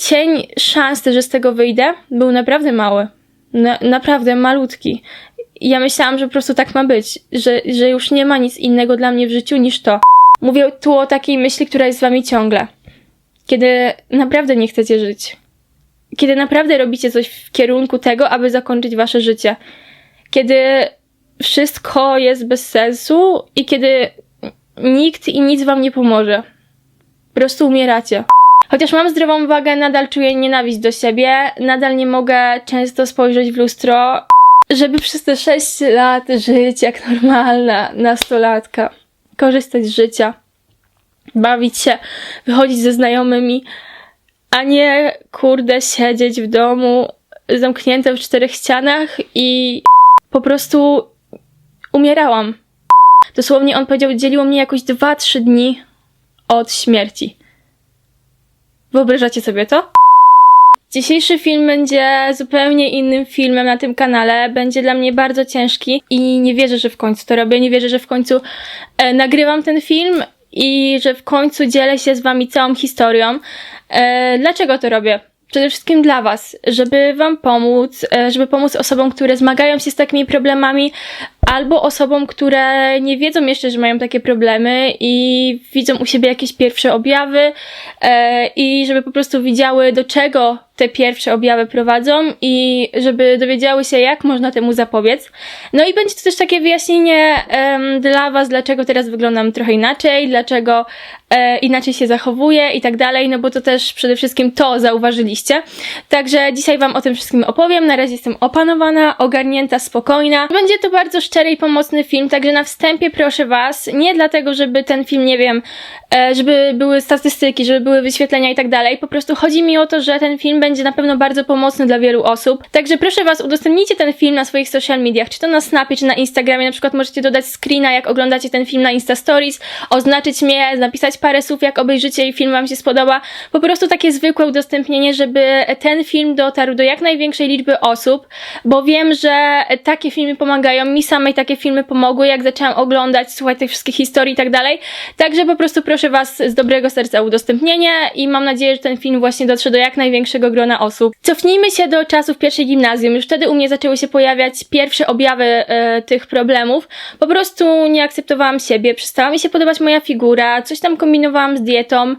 cień szansy, że z tego wyjdę, był naprawdę mały. Na, naprawdę malutki. I ja myślałam, że po prostu tak ma być, że, że już nie ma nic innego dla mnie w życiu niż to. Mówię tu o takiej myśli, która jest z wami ciągle. Kiedy naprawdę nie chcecie żyć. Kiedy naprawdę robicie coś w kierunku tego, aby zakończyć wasze życie. Kiedy wszystko jest bez sensu i kiedy nikt i nic wam nie pomoże. Po prostu umieracie. Chociaż mam zdrową wagę, nadal czuję nienawiść do siebie, nadal nie mogę często spojrzeć w lustro, żeby przez te 6 lat żyć jak normalna nastolatka, korzystać z życia, bawić się, wychodzić ze znajomymi, a nie kurde siedzieć w domu zamknięte w czterech ścianach i po prostu umierałam. Dosłownie on powiedział, dzieliło mnie jakoś 2-3 dni od śmierci. Wyobrażacie sobie to? Dzisiejszy film będzie zupełnie innym filmem na tym kanale. Będzie dla mnie bardzo ciężki i nie wierzę, że w końcu to robię. Nie wierzę, że w końcu e, nagrywam ten film i że w końcu dzielę się z wami całą historią. E, dlaczego to robię? Przede wszystkim dla Was, żeby Wam pomóc, e, żeby pomóc osobom, które zmagają się z takimi problemami, albo osobom, które nie wiedzą jeszcze, że mają takie problemy i widzą u siebie jakieś pierwsze objawy e, i żeby po prostu widziały, do czego te pierwsze objawy prowadzą i żeby dowiedziały się, jak można temu zapobiec. No i będzie to też takie wyjaśnienie em, dla Was, dlaczego teraz wyglądam trochę inaczej, dlaczego e, inaczej się zachowuję i tak dalej, no bo to też przede wszystkim to zauważyliście. Także dzisiaj Wam o tym wszystkim opowiem. Na razie jestem opanowana, ogarnięta, spokojna. Będzie to bardzo szczery i pomocny film, także na wstępie proszę Was, nie dlatego, żeby ten film, nie wiem, e, żeby były statystyki, żeby były wyświetlenia i tak dalej, po prostu chodzi mi o to, że ten film będzie na pewno bardzo pomocny dla wielu osób. Także proszę Was, udostępnijcie ten film na swoich social mediach, czy to na Snapie, czy na Instagramie, na przykład możecie dodać screena, jak oglądacie ten film na Insta Stories, oznaczyć mnie, napisać parę słów, jak obejrzycie i film Wam się spodoba. Po prostu takie zwykłe udostępnienie, żeby ten film dotarł do jak największej liczby osób, bo wiem, że takie filmy pomagają mi samej, takie filmy pomogły, jak zaczęłam oglądać, słuchać tych wszystkich historii i tak dalej. Także po prostu proszę Was z dobrego serca udostępnienie i mam nadzieję, że ten film właśnie dotrze do jak największego grona osób. Cofnijmy się do czasów pierwszej gimnazjum. Już wtedy u mnie zaczęły się pojawiać pierwsze objawy e, tych problemów. Po prostu nie akceptowałam siebie, przestała mi się podobać moja figura, coś tam kombinowałam z dietą.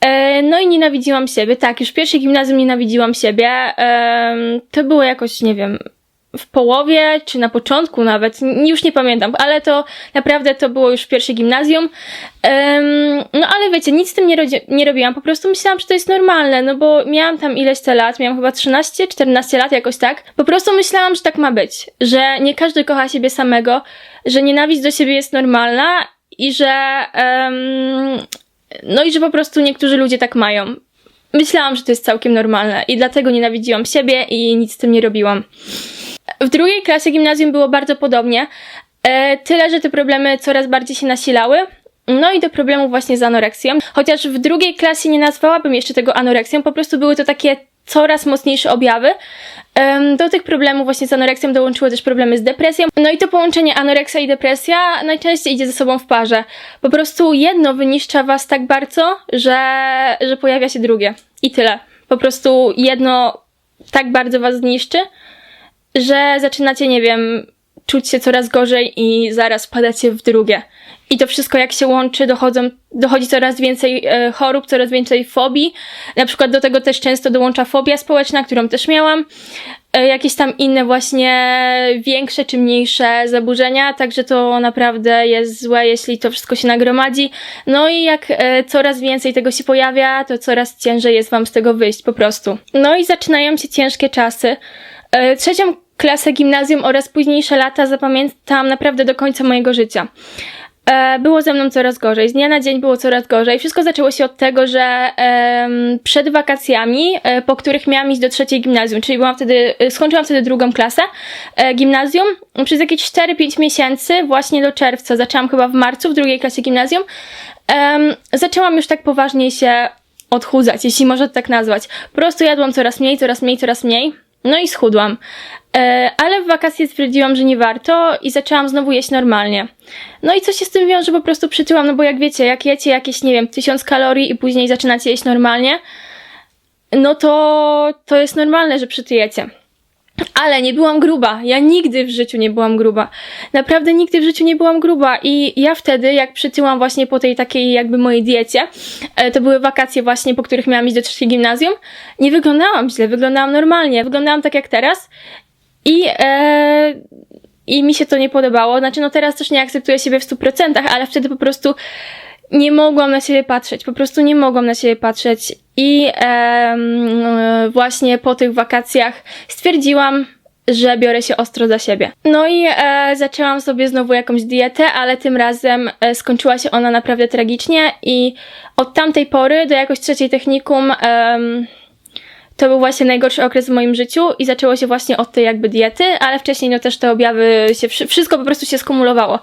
E, No i nienawidziłam siebie. Tak, już w pierwszej gimnazjum nienawidziłam siebie. Em, To było jakoś, nie wiem, w połowie, czy na początku nawet, już nie pamiętam, ale to naprawdę to było już w pierwszej gimnazjum. Em, no ale wiecie, nic z tym nie, nie robiłam, po prostu myślałam, że to jest normalne, no bo miałam tam ileś te lat, miałam chyba 13, 14 lat jakoś tak. Po prostu myślałam, że tak ma być, że nie każdy kocha siebie samego, że nienawiść do siebie jest normalna i że em, no i że po prostu niektórzy ludzie tak mają. Myślałam, że to jest całkiem normalne i dlatego nienawidziłam siebie i nic z tym nie robiłam. W drugiej klasie gimnazjum było bardzo podobnie. E, tyle, że te problemy coraz bardziej się nasilały. No i do problemu właśnie z anoreksją. Chociaż w drugiej klasie nie nazwałabym jeszcze tego anoreksją, po prostu były to takie coraz mocniejsze objawy. Do tych problemów właśnie z anoreksją dołączyły też problemy z depresją. No i to połączenie anoreksja i depresja najczęściej idzie ze sobą w parze. Po prostu jedno wyniszcza was tak bardzo, że, że pojawia się drugie. I tyle. Po prostu jedno tak bardzo was zniszczy, że zaczynacie, nie wiem, czuć się coraz gorzej i zaraz wpadacie w drugie. I to wszystko jak się łączy, dochodzą, dochodzi coraz więcej e, chorób, coraz więcej fobii. Na przykład do tego też często dołącza fobia społeczna, którą też miałam. E, jakieś tam inne właśnie większe czy mniejsze zaburzenia, także to naprawdę jest złe, jeśli to wszystko się nagromadzi. No i jak e, coraz więcej tego się pojawia, to coraz ciężej jest wam z tego wyjść po prostu. No i zaczynają się ciężkie czasy. E, Trzecią klasę gimnazjum oraz późniejsze lata zapamiętam naprawdę do końca mojego życia. E, Było ze mną coraz gorzej. Z dnia na dzień było coraz gorzej. Wszystko zaczęło się od tego, że przed wakacjami, e, po których miałam iść do trzeciej gimnazjum, czyli byłam wtedy, e, skończyłam wtedy drugą klasę gimnazjum, przez jakieś 4-5 miesięcy, właśnie do czerwca, zaczęłam chyba w marcu w drugiej klasie gimnazjum, zaczęłam już tak poważnie się odchudzać, jeśli można to tak nazwać. Po prostu jadłam coraz mniej, coraz mniej, coraz mniej. No i schudłam. E, ale w wakacje stwierdziłam, że nie warto i zaczęłam znowu jeść normalnie. No i co się z tym wiąże, po prostu przytyłam, no bo jak wiecie, jak jecie jakieś, nie wiem, tysiąc kalorii i później zaczynacie jeść normalnie, no to to jest normalne, że przytyjecie. Ale nie byłam gruba. Ja nigdy w życiu nie byłam gruba. Naprawdę nigdy w życiu nie byłam gruba. I ja wtedy, jak przytyłam właśnie po tej takiej jakby mojej diecie, e, to były wakacje właśnie, po których miałam iść do trzeciej gimnazjum, nie wyglądałam źle, wyglądałam normalnie. Wyglądałam tak jak teraz. I, e, I mi się to nie podobało. Znaczy, no teraz też nie akceptuję siebie w 100%, ale wtedy po prostu nie mogłam na siebie patrzeć, po prostu nie mogłam na siebie patrzeć i em, właśnie po tych wakacjach stwierdziłam, że biorę się ostro za siebie. No i e, zaczęłam sobie znowu jakąś dietę, ale tym razem e, skończyła się ona naprawdę tragicznie i od tamtej pory do jakoś trzeciej technikum em, to był właśnie najgorszy okres w moim życiu i zaczęło się właśnie od tej jakby diety, ale wcześniej no też te objawy się, wszy- wszystko po prostu się skumulowało.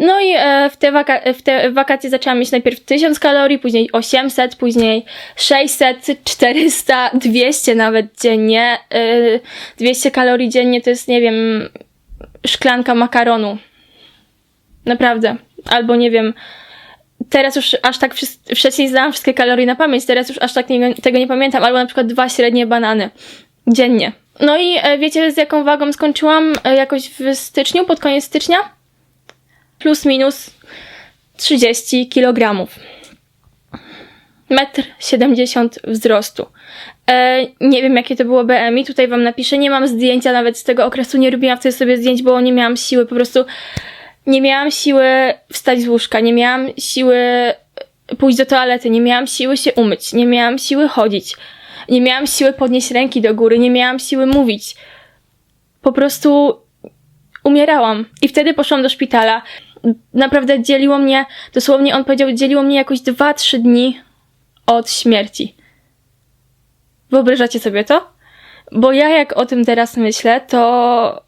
No i e, w, te waka- w te wakacje zaczęłam mieć najpierw 1000 kalorii, później 800, później 600, 400, 200 nawet dziennie. E, 200 kalorii dziennie to jest, nie wiem, szklanka makaronu. Naprawdę. Albo nie wiem, teraz już aż tak wcześniej znałam wszystkie kalorie na pamięć, teraz już aż tak nie, tego nie pamiętam, albo na przykład dwa średnie banany dziennie. No i e, wiecie z jaką wagą skończyłam e, jakoś w styczniu, pod koniec stycznia? Plus minus 30 kg. Metr 70 wzrostu. E, nie wiem jakie to było BMI, tutaj wam napiszę, nie mam zdjęcia nawet z tego okresu, nie robiłam wtedy sobie zdjęć, bo nie miałam siły, po prostu nie miałam siły wstać z łóżka, nie miałam siły pójść do toalety, nie miałam siły się umyć, nie miałam siły chodzić, nie miałam siły podnieść ręki do góry, nie miałam siły mówić. Po prostu umierałam. I wtedy poszłam do szpitala. Naprawdę dzieliło mnie, dosłownie on powiedział, dzieliło mnie jakoś 2-3 dni od śmierci. Wyobrażacie sobie to? Bo ja jak o tym teraz myślę, to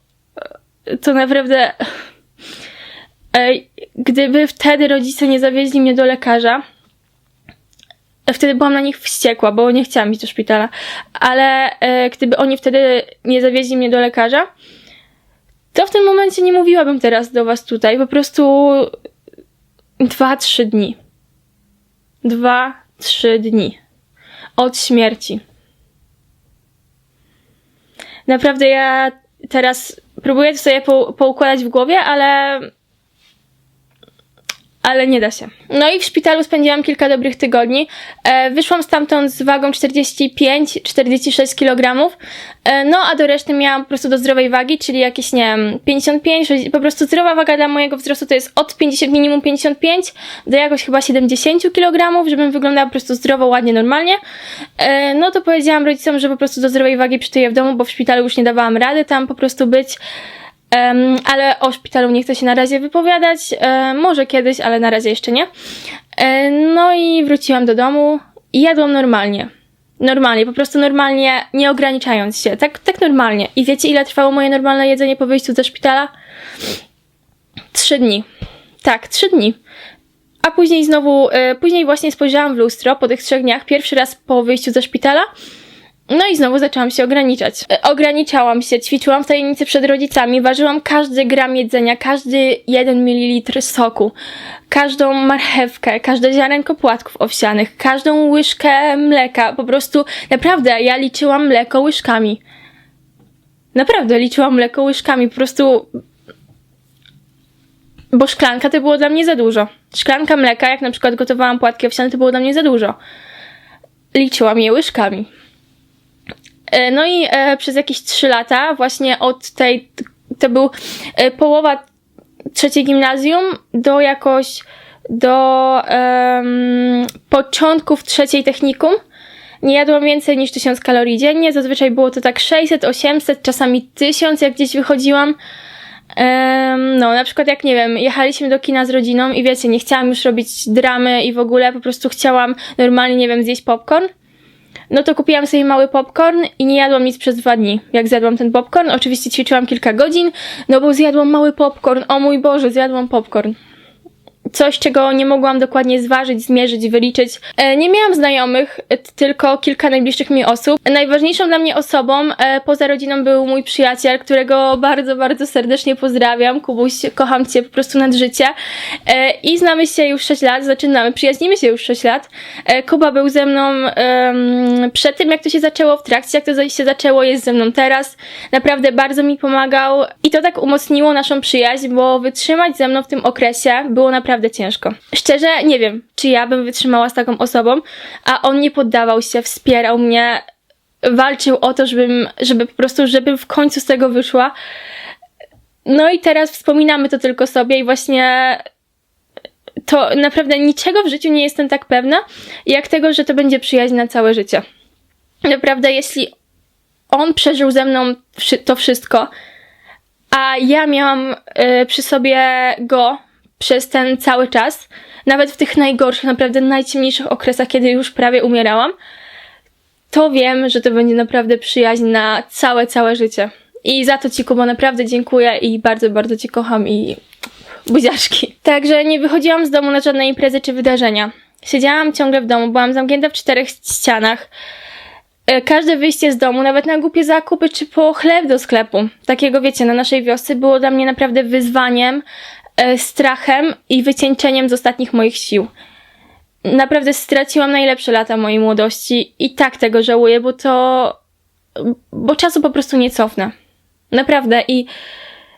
to naprawdę gdyby wtedy rodzice nie zawieźli mnie do lekarza, wtedy byłam na nich wściekła, bo nie chciałam iść do szpitala, ale e, gdyby oni wtedy nie zawieźli mnie do lekarza, to w tym momencie nie mówiłabym teraz do was tutaj, po prostu dwa, trzy dni. Dwa, trzy dni. Od śmierci. Naprawdę ja teraz próbuję to sobie po, poukładać w głowie, ale ale nie da się. No i w szpitalu spędziłam kilka dobrych tygodni. E, wyszłam stamtąd z wagą 45-46 kg. E, no a do reszty miałam po prostu do zdrowej wagi, czyli jakieś, nie wiem, 55, 60, po prostu zdrowa waga dla mojego wzrostu to jest od 50, minimum 55 do jakoś chyba 70 kg, żebym wyglądała po prostu zdrowo, ładnie, normalnie. E, no to powiedziałam rodzicom, że po prostu do zdrowej wagi przytyję w domu, bo w szpitalu już nie dawałam rady tam po prostu być. Um, ale o szpitalu nie chcę się na razie wypowiadać. E, może kiedyś, ale na razie jeszcze nie. E, no i wróciłam do domu i jadłam normalnie. Normalnie, po prostu normalnie, nie ograniczając się. Tak, tak normalnie. I wiecie, ile trwało moje normalne jedzenie po wyjściu ze szpitala? Trzy dni. Tak, trzy dni. A później znowu, e, później właśnie spojrzałam w lustro po tych trzech dniach, pierwszy raz po wyjściu ze szpitala. No i znowu zaczęłam się ograniczać. E, Ograniczałam się, ćwiczyłam w tajemnicy przed rodzicami, ważyłam każdy gram jedzenia, każdy jeden mililitr soku, każdą marchewkę, każde ziarenko płatków owsianych, każdą łyżkę mleka. Po prostu, naprawdę, ja liczyłam mleko łyżkami. Naprawdę, liczyłam mleko łyżkami, po prostu... Bo szklanka to było dla mnie za dużo. Szklanka mleka, jak na przykład gotowałam płatki owsiane, to było dla mnie za dużo. Liczyłam je łyżkami. E, No i e, przez jakieś 3 lata, właśnie od tej, to był e, połowa trzeciej gimnazjum do jakoś, do em, początków trzeciej technikum. Nie jadłam więcej niż 1000 kalorii dziennie, zazwyczaj było to tak 600, 800, czasami 1000, jak gdzieś wychodziłam. No, na przykład jak nie wiem, jechaliśmy do kina z rodziną i wiecie, nie chciałam już robić dramy i w ogóle po prostu chciałam normalnie, nie wiem, zjeść popcorn no to kupiłam sobie mały popcorn i nie jadłam nic przez dwa dni, jak zjadłam ten popcorn. Oczywiście ćwiczyłam kilka godzin, no bo zjadłam mały popcorn. O mój Boże, zjadłam popcorn. Coś, czego nie mogłam dokładnie zważyć, zmierzyć, wyliczyć. E, nie miałam znajomych, e, tylko kilka najbliższych mi osób. Najważniejszą dla mnie osobą e, poza rodziną był mój przyjaciel, którego bardzo, bardzo serdecznie pozdrawiam. Kubuś, kocham Cię po prostu nad życie. I znamy się już 6 lat, zaczynamy, przyjaźnimy się już 6 lat. Kuba był ze mną przed tym, jak to się zaczęło, w trakcie, jak to się zaczęło, jest ze mną teraz. Naprawdę bardzo mi pomagał i to tak umocniło naszą przyjaźń, bo wytrzymać ze mną w tym okresie było naprawdę ciężko. Szczerze, nie wiem, czy ja bym wytrzymała z taką osobą, a on nie poddawał się, wspierał mnie, walczył o to, żebym, żeby po prostu, żebym w końcu z tego wyszła. No i teraz wspominamy to tylko sobie i właśnie to naprawdę niczego w życiu nie jestem tak pewna, jak tego, że to będzie przyjaźń na całe życie. Naprawdę, jeśli on przeżył ze mną to wszystko, a ja miałam y, przy sobie go przez ten cały czas, nawet w tych najgorszych, naprawdę najciemniejszych okresach, kiedy już prawie umierałam, to wiem, że to będzie naprawdę przyjaźń na całe, całe życie. I za to Ci, Kubo, naprawdę dziękuję i bardzo, bardzo Cię kocham i buziaczki. Także nie wychodziłam z domu na żadne imprezy czy wydarzenia. Siedziałam ciągle w domu, byłam zamknięta w czterech ścianach. E, Każde wyjście z domu, nawet na głupie zakupy czy po chleb do sklepu, takiego wiecie, na naszej wiosce, było dla mnie naprawdę wyzwaniem, strachem i wycieńczeniem z ostatnich moich sił. Naprawdę straciłam najlepsze lata mojej młodości i tak tego żałuję, bo to. bo czasu po prostu nie cofnę. Naprawdę i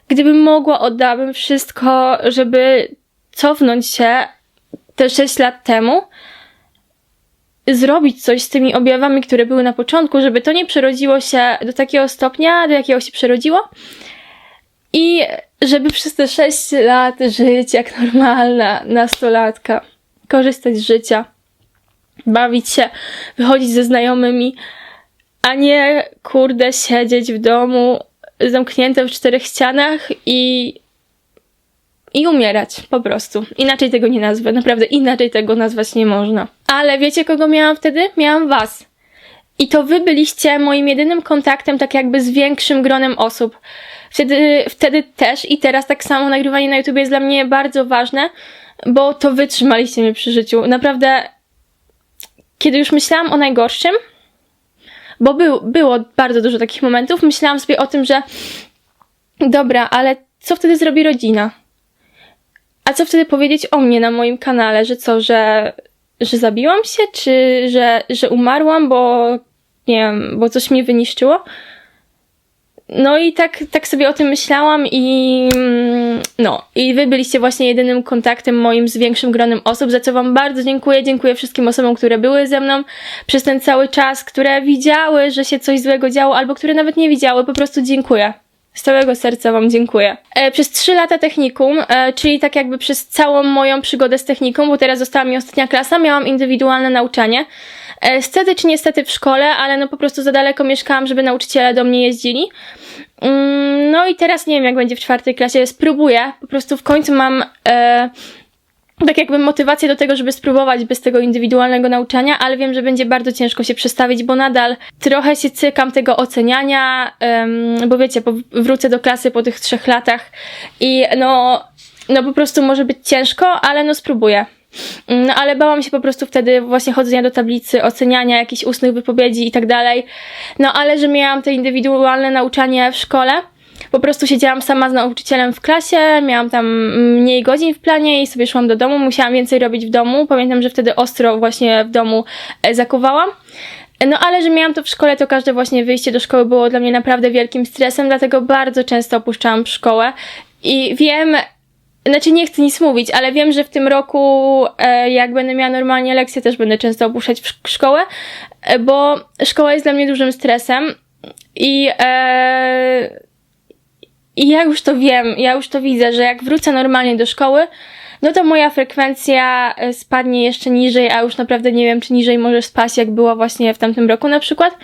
gdybym mogła, oddałabym wszystko, żeby cofnąć się te 6 lat temu, zrobić coś z tymi objawami, które były na początku, żeby to nie przerodziło się do takiego stopnia, do jakiego się przerodziło. I żeby przez te 6 lat żyć jak normalna nastolatka, korzystać z życia, bawić się, wychodzić ze znajomymi, a nie kurde siedzieć w domu zamknięte w czterech ścianach i i umierać, po prostu. Inaczej tego nie nazwę, naprawdę inaczej tego nazwać nie można. Ale wiecie, kogo miałam wtedy? Miałam was. I to wy byliście moim jedynym kontaktem, tak jakby z większym gronem osób. Wtedy, wtedy też i teraz tak samo nagrywanie na YouTube jest dla mnie bardzo ważne, bo to wy trzymaliście mnie przy życiu. Naprawdę, kiedy już myślałam o najgorszym, bo był, było bardzo dużo takich momentów, myślałam sobie o tym, że dobra, ale co wtedy zrobi rodzina? A co wtedy powiedzieć o mnie na moim kanale, że co, że, że zabiłam się, czy że, że umarłam, bo nie wiem, bo coś mnie wyniszczyło? No i tak, tak sobie o tym myślałam i mm, no, i wy byliście właśnie jedynym kontaktem moim z większym gronem osób, za co wam bardzo dziękuję. Dziękuję wszystkim osobom, które były ze mną przez ten cały czas, które widziały, że się coś złego działo, albo które nawet nie widziały. Po prostu dziękuję. Z całego serca Wam dziękuję. E, przez 3 lata technikum, e, czyli tak jakby przez całą moją przygodę z techniką, bo teraz została mi ostatnia klasa, miałam indywidualne nauczanie. Stety czy niestety w szkole, ale no po prostu za daleko mieszkałam, żeby nauczyciele do mnie jeździli. Mm, no i teraz nie wiem, jak będzie w czwartej klasie. Spróbuję. Po prostu w końcu mam e, tak jakby motywację do tego, żeby spróbować bez tego indywidualnego nauczania, ale wiem, że będzie bardzo ciężko się przestawić, bo nadal trochę się cykam tego oceniania, em, bo wiecie, wrócę do klasy po tych trzech latach i no, no po prostu może być ciężko, ale no spróbuję. No ale bałam się po prostu wtedy właśnie chodzenia do tablicy, oceniania jakichś ustnych wypowiedzi i tak dalej. No ale że miałam to indywidualne nauczanie w szkole, po prostu siedziałam sama z nauczycielem w klasie, miałam tam mniej godzin w planie i sobie szłam do domu, musiałam więcej robić w domu. Pamiętam, że wtedy ostro właśnie w domu e, zakuwałam. No ale że miałam to w szkole, to każde właśnie wyjście do szkoły było dla mnie naprawdę wielkim stresem, dlatego bardzo często opuszczałam szkołę. I wiem, znaczy nie chcę nic mówić, ale wiem, że w tym roku, e, jak będę miała normalnie lekcje, też będę często opuszczać szkołę, e, bo szkoła jest dla mnie dużym stresem i e, i ja już to wiem, ja już to widzę, że jak wrócę normalnie do szkoły, no to moja frekwencja spadnie jeszcze niżej, a już naprawdę nie wiem, czy niżej może spaść, jak była właśnie w tamtym roku na przykład.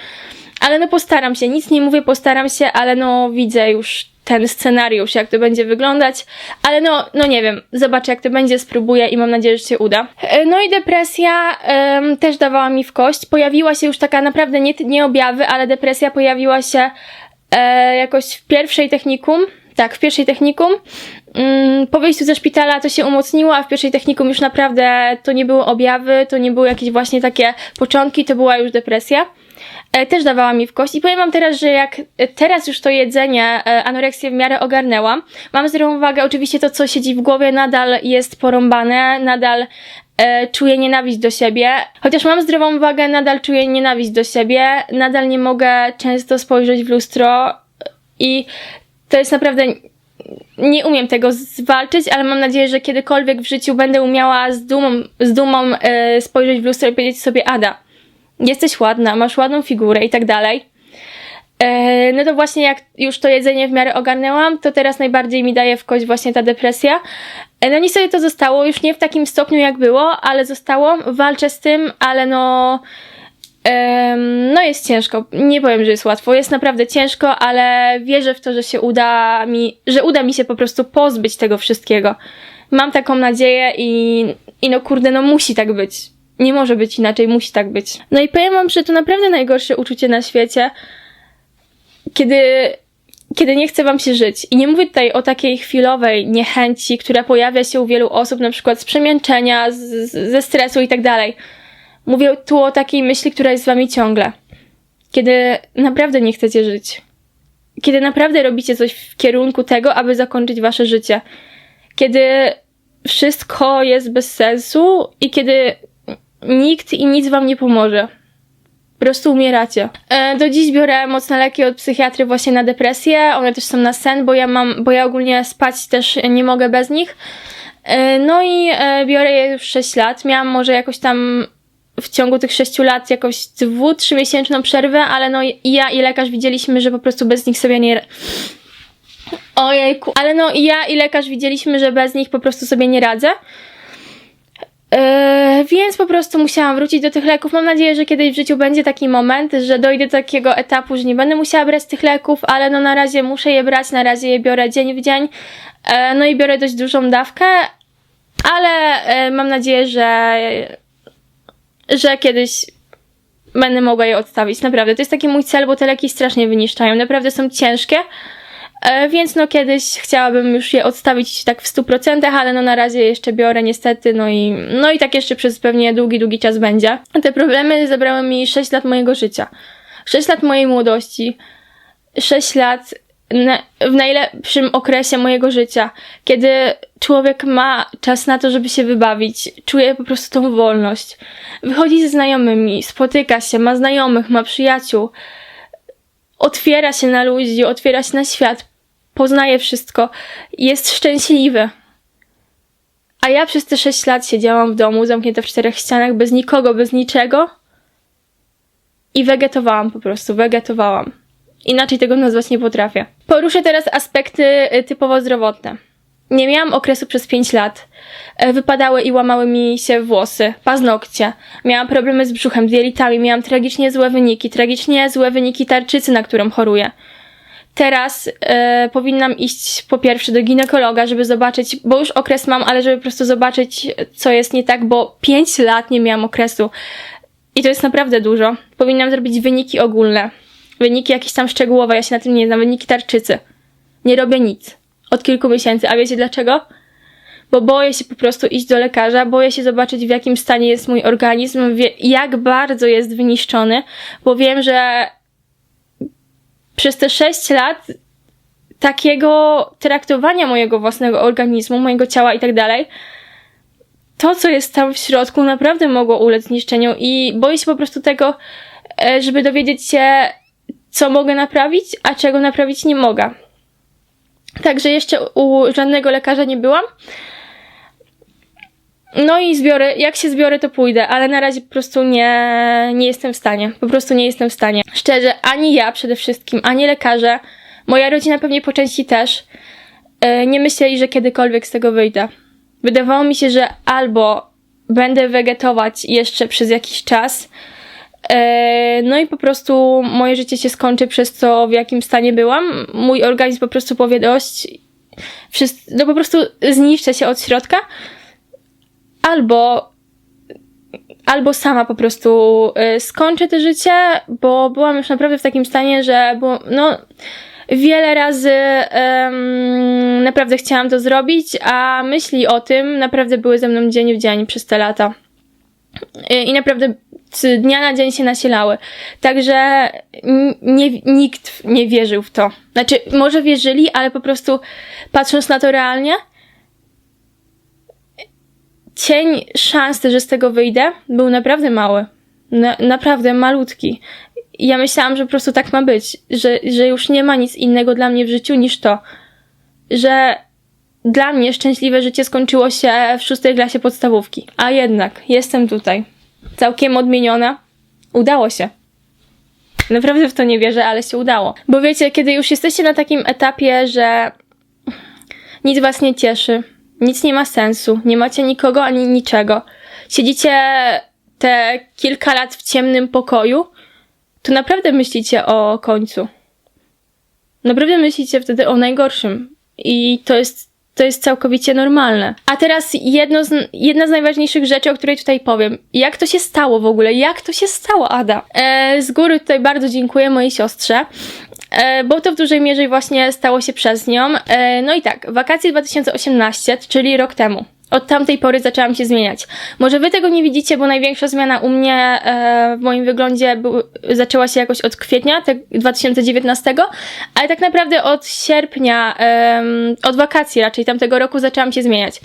Ale no postaram się, nic nie mówię, postaram się, ale no widzę już ten scenariusz, jak to będzie wyglądać, ale no, no nie wiem, zobaczę jak to będzie, spróbuję i mam nadzieję, że się uda. E, No i depresja em, też dawała mi w kość, pojawiła się już taka naprawdę nie, nie objawy, ale depresja pojawiła się e, jakoś w pierwszej technikum, tak, w pierwszej technikum, Mm, Po wyjściu ze szpitala to się umocniło, a w pierwszej technikum już naprawdę to nie były objawy, to nie były jakieś właśnie takie początki, to była już depresja. E, Też dawała mi w kość. I powiem wam teraz, że jak e, teraz już to jedzenie, e, anoreksję w miarę ogarnęłam, mam zdrową wagę, oczywiście to co siedzi w głowie nadal jest porąbane, nadal czuję nienawiść do siebie. Chociaż mam zdrową wagę, nadal czuję nienawiść do siebie, nadal nie mogę często spojrzeć w lustro. I to jest naprawdę nie umiem tego zwalczyć, ale mam nadzieję, że kiedykolwiek w życiu będę umiała z dumą, z dumą spojrzeć w lustro i powiedzieć sobie Ada, jesteś ładna, masz ładną figurę i tak dalej. E, no to właśnie jak już to jedzenie w miarę ogarnęłam, to teraz najbardziej mi daje w kość właśnie ta depresja. E, no niestety to zostało, już nie w takim stopniu jak było, ale zostało. Walczę z tym, ale no... no jest ciężko. Nie powiem, że jest łatwo. Jest naprawdę ciężko, ale wierzę w to, że się uda mi, że uda mi się po prostu pozbyć tego wszystkiego. Mam taką nadzieję i, i no kurde, no musi tak być. Nie może być inaczej, musi tak być. No i powiem wam, że to naprawdę najgorsze uczucie na świecie, kiedy, kiedy nie chce wam się żyć. I nie mówię tutaj o takiej chwilowej niechęci, która pojawia się u wielu osób, na przykład z z, ze stresu i tak dalej. Mówię tu o takiej myśli, która jest z wami ciągle. Kiedy naprawdę nie chcecie żyć. Kiedy naprawdę robicie coś w kierunku tego, aby zakończyć wasze życie. Kiedy wszystko jest bez sensu i kiedy nikt i nic wam nie pomoże. Po prostu umieracie. E, do dziś biorę mocne leki od psychiatry właśnie na depresję. One też są na sen, bo ja mam, bo ja ogólnie spać też nie mogę bez nich. E, no i e, biorę je już 6 lat. Miałam może jakoś tam w ciągu tych 6 lat jakąś dwu, trzymiesięczną przerwę, ale no i ja i lekarz widzieliśmy, że po prostu bez nich sobie nie... Ojejku. Ale no ja i lekarz widzieliśmy, że bez nich po prostu sobie nie radzę. Yy, więc po prostu musiałam wrócić do tych leków. Mam nadzieję, że kiedyś w życiu będzie taki moment, że dojdę do takiego etapu, że nie będę musiała brać tych leków, ale no na razie muszę je brać, na razie je biorę dzień w dzień. Yy, no i biorę dość dużą dawkę, ale yy, mam nadzieję, że, że kiedyś będę mogła je odstawić. Naprawdę, to jest taki mój cel, bo te leki strasznie wyniszczają. Naprawdę są ciężkie. E, Więc no kiedyś chciałabym już je odstawić tak w 100%, ale no na razie jeszcze biorę niestety, no i, no i tak jeszcze przez pewnie długi, długi czas będzie. Te problemy zabrały mi 6 lat mojego życia. 6 lat mojej młodości. 6 lat na, w najlepszym okresie mojego życia, kiedy człowiek ma czas na to, żeby się wybawić, czuje po prostu tą wolność. Wychodzi ze znajomymi, spotyka się, ma znajomych, ma przyjaciół otwiera się na ludzi, otwiera się na świat, poznaje wszystko, jest szczęśliwy. A ja przez te 6 lat siedziałam w domu, zamknięta w czterech ścianach, bez nikogo, bez niczego i wegetowałam po prostu, wegetowałam. Inaczej tego nazwać nie potrafię. Poruszę teraz aspekty y, typowo zdrowotne. Nie miałam okresu przez 5 lat. E, Wypadały i łamały mi się włosy, paznokcie. Miałam problemy z brzuchem, z jelitami, miałam tragicznie złe wyniki, tragicznie złe wyniki tarczycy, na którą choruję. Teraz e, powinnam iść po pierwsze do ginekologa, żeby zobaczyć, bo już okres mam, ale żeby po prostu zobaczyć, co jest nie tak, bo 5 lat nie miałam okresu. I to jest naprawdę dużo. Powinnam zrobić wyniki ogólne. Wyniki jakieś tam szczegółowe, ja się na tym nie znam, wyniki tarczycy. Nie robię nic. Od kilku miesięcy. A wiecie dlaczego? Bo boję się po prostu iść do lekarza, boję się zobaczyć w jakim stanie jest mój organizm, jak bardzo jest wyniszczony, bo wiem, że przez te 6 lat takiego traktowania mojego własnego organizmu, mojego ciała i tak dalej, to, co jest tam w środku, naprawdę mogło ulec zniszczeniu i boję się po prostu tego, e, żeby dowiedzieć się, co mogę naprawić, a czego naprawić nie mogę. Także jeszcze u żadnego lekarza nie byłam. No i zbiorę, jak się zbiorę, to pójdę, ale na razie po prostu nie, nie jestem w stanie. Po prostu nie jestem w stanie. Szczerze, ani ja przede wszystkim, ani lekarze, moja rodzina pewnie po części też, e, nie myśleli, że kiedykolwiek z tego wyjdę. Wydawało mi się, że albo będę wegetować jeszcze przez jakiś czas, e, no i po prostu moje życie się skończy przez to, w jakim stanie byłam. Mój organizm po prostu powie dość, no po prostu zniszczę się od środka, albo albo sama po prostu y, skończę to życie, bo byłam już naprawdę w takim stanie, że było, no Wiele razy em, naprawdę chciałam to zrobić, a myśli o tym naprawdę były ze mną dzień w dzień przez te lata. I- I naprawdę dnia na dzień się nasilały. Także nie, nikt nie wierzył w to. Znaczy, może wierzyli, ale po prostu patrząc na to realnie, cień szans, że z tego wyjdę, był naprawdę mały. Na, naprawdę malutki. I ja myślałam, że po prostu tak ma być, że, że już nie ma nic innego dla mnie w życiu niż to, że dla mnie szczęśliwe życie skończyło się w szóstej klasie podstawówki. A jednak jestem tutaj. Całkiem odmieniona. Udało się. Naprawdę w to nie wierzę, ale się udało. Bo wiecie, kiedy już jesteście na takim etapie, że nic was nie cieszy, nic nie ma sensu, nie macie nikogo ani niczego, siedzicie te kilka lat w ciemnym pokoju, to naprawdę myślicie o końcu. Naprawdę myślicie wtedy o najgorszym. I to jest, to jest całkowicie normalne. A teraz jedno z, jedna z najważniejszych rzeczy, o której tutaj powiem. Jak to się stało w ogóle? Jak to się stało, Ada? E, z góry tutaj bardzo dziękuję mojej siostrze. E, bo to w dużej mierze właśnie stało się przez nią. E, no i tak, wakacje 2018, czyli rok temu. Od tamtej pory zaczęłam się zmieniać. Może wy tego nie widzicie, bo największa zmiana u mnie e, w moim wyglądzie zaczęła się jakoś od kwietnia te, 2019, ale tak naprawdę od sierpnia, od wakacji raczej tamtego roku zaczęłam się zmieniać.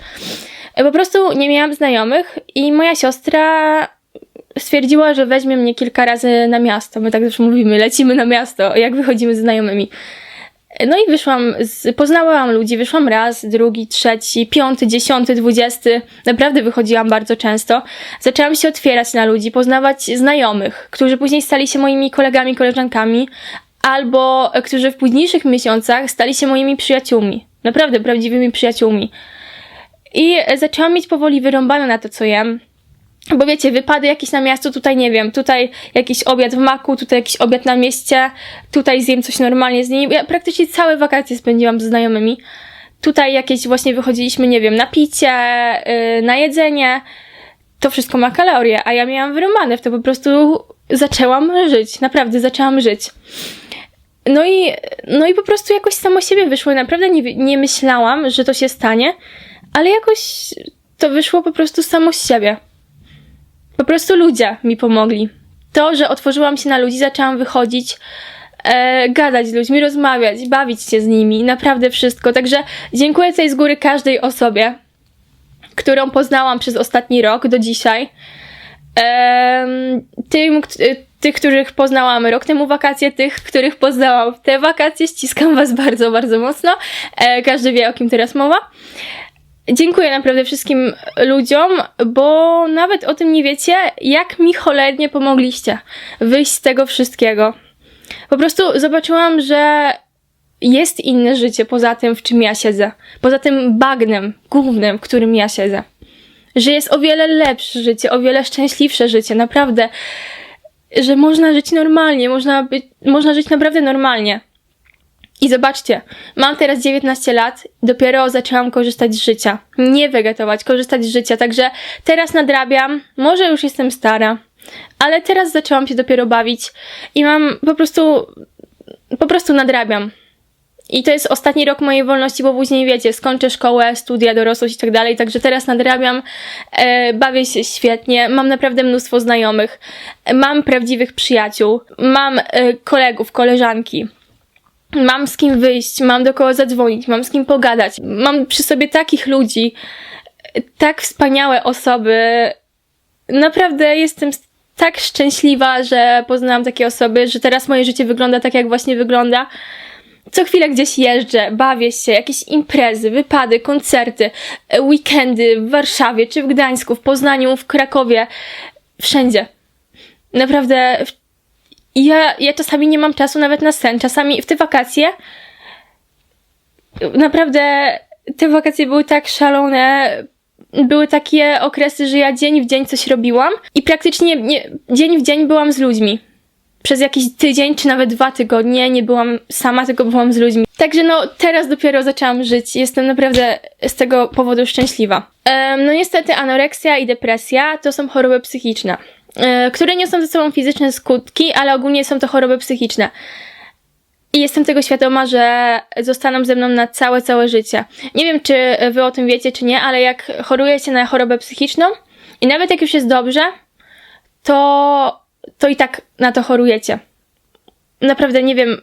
Po prostu nie miałam znajomych i moja siostra stwierdziła, że weźmie mnie kilka razy na miasto. My tak zawsze mówimy, lecimy na miasto, jak wychodzimy z znajomymi. No i wyszłam, z, poznałam ludzi, wyszłam raz, drugi, trzeci, piąty, dziesiąty, dwudziesty. Naprawdę wychodziłam bardzo często. Zaczęłam się otwierać na ludzi, poznawać znajomych, którzy później stali się moimi kolegami, koleżankami, albo którzy w późniejszych miesiącach stali się moimi przyjaciółmi. Naprawdę prawdziwymi przyjaciółmi. I zaczęłam mieć powoli wyrąbane na to, co jem. Bo wiecie, wypady jakieś na miasto, tutaj nie wiem, tutaj jakiś obiad w maku, tutaj jakiś obiad na mieście, tutaj zjem coś normalnie z nimi. Ja praktycznie całe wakacje spędziłam ze znajomymi. Tutaj jakieś właśnie wychodziliśmy, nie wiem, na picie, yy, na jedzenie. To wszystko ma kalorie, a ja miałam wyrąbane w to po prostu zaczęłam żyć, naprawdę zaczęłam żyć. No i, no i po prostu jakoś samo siebie wyszło. Naprawdę nie, nie myślałam, że to się stanie, ale jakoś to wyszło po prostu samo z siebie. Po prostu ludzie mi pomogli. To, że otworzyłam się na ludzi, zaczęłam wychodzić, e, gadać z ludźmi, rozmawiać, bawić się z nimi, naprawdę wszystko. Także dziękuję tutaj z góry każdej osobie, którą poznałam przez ostatni rok do dzisiaj. Em, tym, tych, których poznałam rok temu wakacje, tych, których poznałam w te wakacje, ściskam was bardzo, bardzo mocno. E, każdy wie, o kim teraz mowa. Dziękuję naprawdę wszystkim ludziom, bo nawet o tym nie wiecie, jak mi cholernie pomogliście wyjść z tego wszystkiego. Po prostu zobaczyłam, że jest inne życie poza tym, w czym ja siedzę. Poza tym bagnem głównym, w którym ja siedzę. Że jest o wiele lepsze życie, o wiele szczęśliwsze życie, naprawdę. Że można żyć normalnie, można, być, można żyć naprawdę normalnie. I zobaczcie, mam teraz 19 lat, dopiero zaczęłam korzystać z życia. Nie wegetować, korzystać z życia, także teraz nadrabiam, może już jestem stara, ale teraz zaczęłam się dopiero bawić i mam po prostu, po prostu nadrabiam. I to jest ostatni rok mojej wolności, bo później wiecie, skończę szkołę, studia, dorosłość i tak dalej, także teraz nadrabiam, e, bawię się świetnie, mam naprawdę mnóstwo znajomych, mam prawdziwych przyjaciół, mam e, kolegów, koleżanki. Mam z kim wyjść, mam do kogo zadzwonić, mam z kim pogadać. Mam przy sobie takich ludzi, tak wspaniałe osoby. Naprawdę jestem tak szczęśliwa, że poznałam takie osoby, że teraz moje życie wygląda tak, jak właśnie wygląda. Co chwilę gdzieś jeżdżę, bawię się, jakieś imprezy, wypady, koncerty, e, weekendy w Warszawie, czy w Gdańsku, w Poznaniu, w Krakowie. Wszędzie. Naprawdę w ja, ja czasami nie mam czasu nawet na sen. Czasami w te wakacje naprawdę te wakacje były tak szalone. Były takie okresy, że ja dzień w dzień coś robiłam i praktycznie nie, dzień w dzień byłam z ludźmi. Przez jakiś tydzień czy nawet dwa tygodnie nie byłam sama, tylko byłam z ludźmi. Także no, teraz dopiero zaczęłam żyć. Jestem naprawdę z tego powodu szczęśliwa. No niestety anoreksja i depresja to są choroby psychiczne które niosą ze sobą fizyczne skutki, ale ogólnie są to choroby psychiczne. I jestem tego świadoma, że zostaną ze mną na całe, całe życie. Nie wiem, czy wy o tym wiecie, czy nie, ale jak chorujecie na chorobę psychiczną i nawet jak już jest dobrze, to, to i tak na to chorujecie. Naprawdę nie wiem,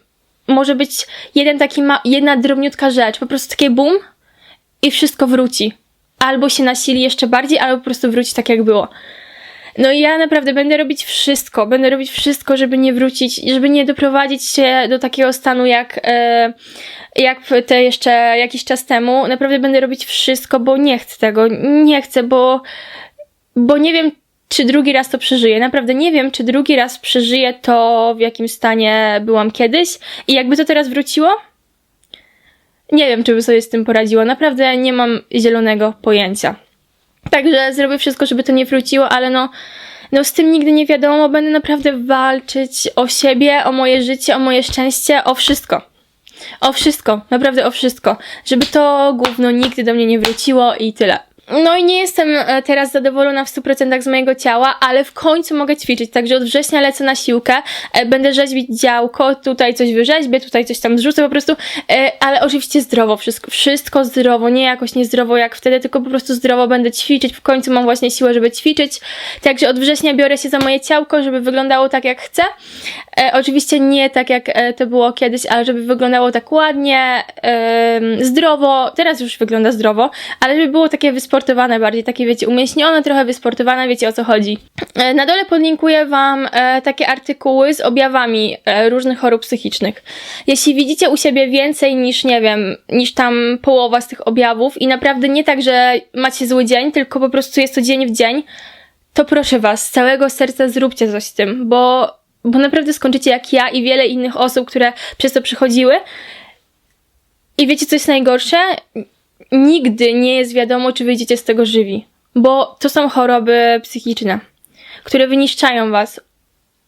może być jeden taki ma, jedna drobniutka rzecz, po prostu takie bum i wszystko wróci. Albo się nasili jeszcze bardziej, albo po prostu wróci tak jak było. No i ja naprawdę będę robić wszystko, będę robić wszystko, żeby nie wrócić, żeby nie doprowadzić się do takiego stanu jak, e, jak te jeszcze jakiś czas temu. Naprawdę będę robić wszystko, bo nie chcę tego, nie chcę, bo, bo nie wiem, czy drugi raz to przeżyję. Naprawdę nie wiem, czy drugi raz przeżyję to, w jakim stanie byłam kiedyś i jakby to teraz wróciło. Nie wiem, czy by sobie z tym poradziła. Naprawdę nie mam zielonego pojęcia. Także zrobię wszystko, żeby to nie wróciło, ale no, no z tym nigdy nie wiadomo. Będę naprawdę walczyć o siebie, o moje życie, o moje szczęście, o wszystko. O wszystko, naprawdę o wszystko. Żeby to gówno nigdy do mnie nie wróciło i tyle. No i nie jestem e, teraz zadowolona w 100% z mojego ciała, ale w końcu mogę ćwiczyć, także od września lecę na siłkę, e, będę rzeźbić działko, tutaj coś wyrzeźbię, tutaj coś tam zrzucę po prostu, e, ale oczywiście zdrowo, wszystko, wszystko zdrowo, nie jakoś niezdrowo jak wtedy, tylko po prostu zdrowo będę ćwiczyć, w końcu mam właśnie siłę, żeby ćwiczyć, także od września biorę się za moje ciałko, żeby wyglądało tak jak chcę, oczywiście nie tak jak to było kiedyś, ale żeby wyglądało tak ładnie, zdrowo, teraz już wygląda zdrowo, ale żeby było takie wysportowane, wysportowane bardziej, takie wiecie, umieśnione, trochę wysportowane, wiecie o co chodzi. E, na dole podlinkuję Wam e, takie artykuły z objawami e, różnych chorób psychicznych. Jeśli widzicie u siebie więcej niż, nie wiem, niż tam połowa z tych objawów i naprawdę nie tak, że macie zły dzień, tylko po prostu jest to dzień w dzień, to proszę Was, z całego serca zróbcie coś z tym, bo, bo naprawdę skończycie jak ja i wiele innych osób, które przez to przychodziły. I wiecie, co jest najgorsze? Nigdy nie jest wiadomo, czy wyjdziecie z tego żywi. Bo to są choroby psychiczne, które wyniszczają was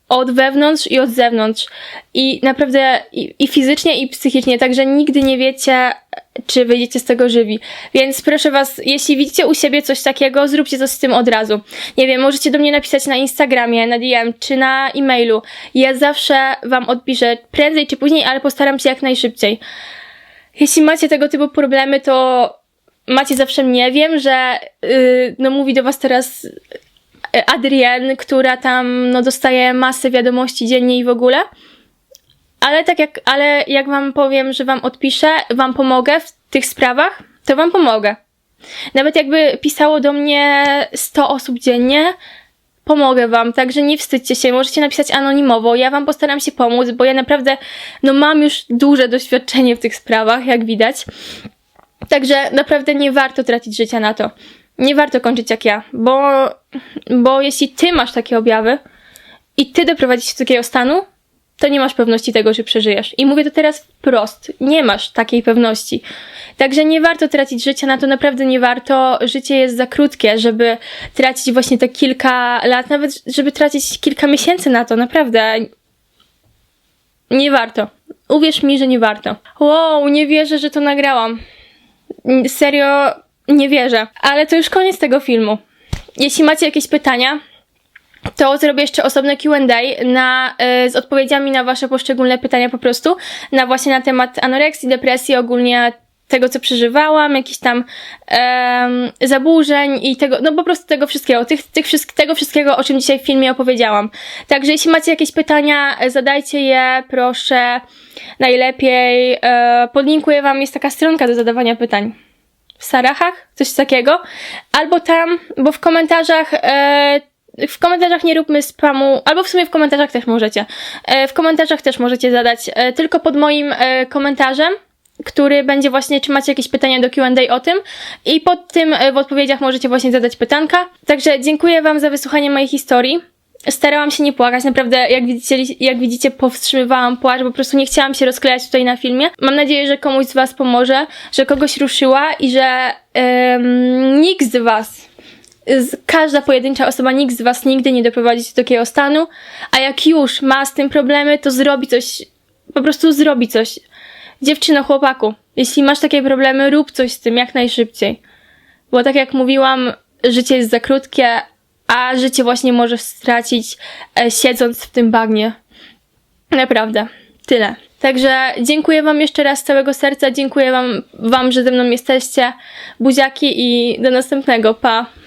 od wewnątrz i od zewnątrz. I naprawdę i, i, fizycznie, i psychicznie. Także nigdy nie wiecie, czy wyjdziecie z tego żywi. Więc proszę was, jeśli widzicie u siebie coś takiego, zróbcie coś z tym od razu. Nie wiem, możecie do mnie napisać na Instagramie, na DM, czy na e-mailu. Ja zawsze wam odpiszę prędzej czy później, ale postaram się jak najszybciej. Jeśli macie tego typu problemy, to macie zawsze mnie. Wiem, że yy, no mówi do was teraz y, Adrienne, która tam no dostaje masę wiadomości dziennie i w ogóle. Ale tak jak, ale jak wam powiem, że wam odpiszę, wam pomogę w tych sprawach, to wam pomogę. Nawet jakby pisało do mnie 100 osób dziennie, pomogę wam, także nie wstydźcie się, możecie napisać anonimowo, ja wam postaram się pomóc, bo ja naprawdę, no mam już duże doświadczenie w tych sprawach, jak widać. Także naprawdę nie warto tracić życia na to. Nie warto kończyć jak ja, bo, bo jeśli ty masz takie objawy i ty doprowadzisz się do takiego stanu, to nie masz pewności tego, że przeżyjesz. I mówię to teraz wprost. Nie masz takiej pewności. Także nie warto tracić życia na to, naprawdę nie warto. Życie jest za krótkie, żeby tracić właśnie te kilka lat, nawet żeby tracić kilka miesięcy na to, naprawdę. Nie warto. Uwierz mi, że nie warto. Wow, nie wierzę, że to nagrałam. Serio, nie wierzę. Ale to już koniec tego filmu. Jeśli macie jakieś pytania, to zrobię jeszcze osobne Q&A na, y, z odpowiedziami na wasze poszczególne pytania po prostu, na właśnie na temat anoreksji, depresji, ogólnie tego, co przeżywałam, jakichś tam um, zaburzeń i tego, no po prostu tego wszystkiego, tych, tych, tego wszystkiego, o czym dzisiaj w filmie opowiedziałam. Także jeśli macie jakieś pytania, zadajcie je, proszę, najlepiej. E, podlinkuję wam, jest taka stronka do zadawania pytań. W Sarachach, coś takiego. Albo tam, bo w komentarzach e, w komentarzach nie róbmy spamu, albo w sumie w komentarzach też możecie. E, w komentarzach też możecie zadać, e, tylko pod moim e, komentarzem, który będzie właśnie, czy macie jakieś pytania do Q&A o tym i pod tym w odpowiedziach możecie właśnie zadać pytanka. Także dziękuję Wam za wysłuchanie mojej historii. Starałam się nie płakać, naprawdę jak widzicie, jak widzicie powstrzymywałam płacz, bo po prostu nie chciałam się rozklejać tutaj na filmie. Mam nadzieję, że komuś z Was pomoże, że kogoś ruszyła i że nikt z Was każda pojedyncza osoba, nikt z was nigdy nie doprowadzi do takiego stanu, a jak już ma z tym problemy, to zrobi coś, po prostu zrobi coś. Dziewczyno, chłopaku, jeśli masz takie problemy, rób coś z tym jak najszybciej. Bo tak jak mówiłam, życie jest za krótkie, a życie właśnie możesz stracić e, siedząc w tym bagnie. Naprawdę. Tyle. Także dziękuję Wam jeszcze raz z całego serca, dziękuję Wam, wam że ze mną jesteście. Buziaki i do następnego, pa!